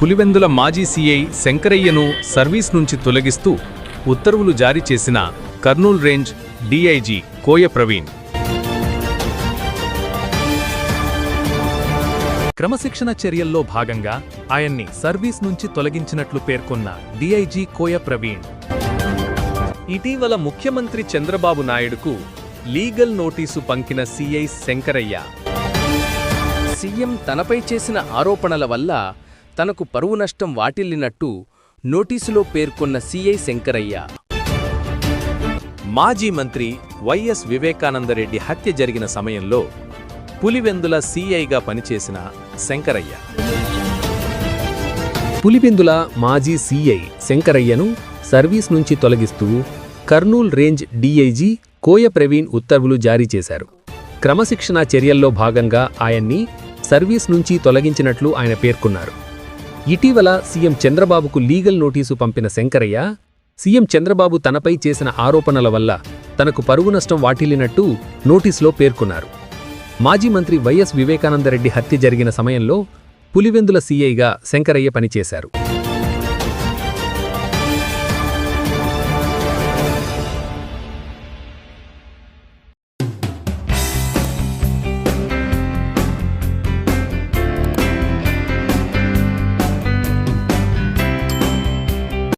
పులివెందుల మాజీ CI శంకరయ్యను service నుంచి తొలగిస్తూ ఉత్తర్వులు జారీ చేసిన కర్నూలు రేంజ్ డీఐజీ కోయ ప్రవీణ్. క్రమశిక్షణ చర్యల్లో భాగంగా ఆయన్ని సర్వీస్ నుంచి తొలగించినట్లు పేర్కొన్న డీఐజీ కోయ ప్రవీణ్. ఇటీవల ముఖ్యమంత్రి చంద్రబాబు నాయుడుకు లీగల్ నోటీసు పంకిన సీఐ శంకరయ్య. సీఎం తనపై చేసిన ఆరోపణల వల్ల తనకు పరువు నష్టం వాటిల్లినట్టు నోటీసులో పేర్కొన్న సీఐ శంకరయ్య. మాజీ మంత్రి వైఎస్ వివేకానందరెడ్డి హత్య జరిగిన సమయంలో పులివెందుల సీఐగా పనిచేసిన శంకరయ్య. పులివెందుల మాజీ సీఐ శంకరయ్యను సర్వీస్ నుంచి తొలగిస్తూ కర్నూల్ రేంజ్ డీఐజీ కోయ ప్రవీణ్ ఉత్తర్వులు జారీ చేశారు. క్రమశిక్షణా చర్యల్లో భాగంగా ఆయన్ని సర్వీస్ నుంచి తొలగించినట్లు ఆయన పేర్కొన్నారు. ఇటీవల సీఎం చంద్రబాబుకు లీగల్ నోటీసు పంపిన శంకరయ్య సీఎం చంద్రబాబు తనపై చేసిన ఆరోపణల వల్ల తనకు పరువు నష్టం వాటిల్లినట్టు నోటీసులో పేర్కొన్నారు. మాజీ మంత్రి వైఎస్ వివేకానందరెడ్డి హత్య జరిగిన సమయంలో పులివెందుల సీఐగా శంకరయ్య పనిచేశారు.